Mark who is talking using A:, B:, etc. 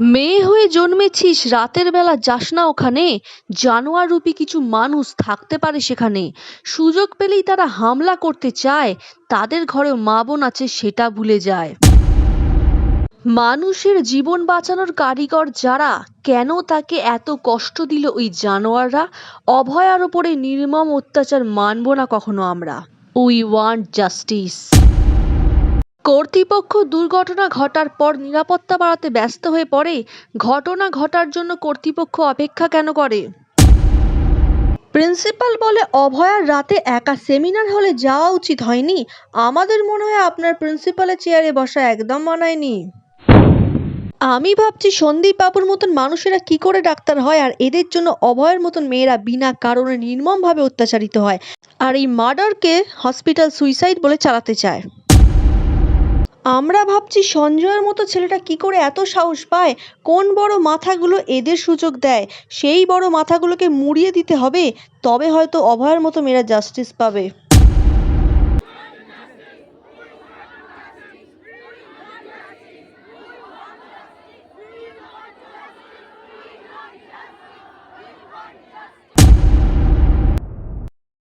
A: মেয়ে হয়ে জন্মেছিস, রাতের বেলা যাস না ওখানে। জানোয়ার রূপী কিছু মানুষ থাকতে পারে সেখানে। সুযোগ পেলেই তারা হামলা করতে চায়। তাদের ঘরে মা বোন আছে, সেটা ভুলে যায়। মানুষের জীবন বাঁচানোর কারিগর যারা, কেন তাকে এত কষ্ট দিল ওই জানোয়াররা? অভয়ার ওপরে নির্মম অত্যাচার মানব না কখনো আমরা। We want justice. কর্তৃপক্ষ দুর্ঘটনা ঘটার পর নিরাপত্তা বাড়াতে ব্যস্ত হয়ে পড়ে। ঘটনা ঘটার জন্য কর্তৃপক্ষ অপেক্ষা কেন করে? প্রিন্সিপাল বলে, অভয়ার রাতে একা সেমিনার হলে যাওয়া উচিত হয়নি। আমাদের মনে হয় আপনার প্রিন্সিপালের চেয়ারে বসা একদম মানায়নি। আমি ভাবছি, সন্দীপ বাবুর মতন মানুষেরা কি করে ডাক্তার হয় আর এদের জন্য অভয়ের মতন মেয়েরা বিনা কারণে নির্মমভাবে অত্যাচারিত হয়। আর এই মার্ডারকে হসপিটাল সুইসাইড বলে চালাতে চায়। আমরা ভাবছি সঞ্জয়ের মতো ছেলেটা কি করে এত সাহস পায়? কোন বড় মাথাগুলো এদের সুযোগ দেয়? সেই বড় মাথাগুলোকে মুড়িয়ে দিতে হবে, তবে হয়তো অভয়ের মতো মেয়েরা জাস্টিস পাবে।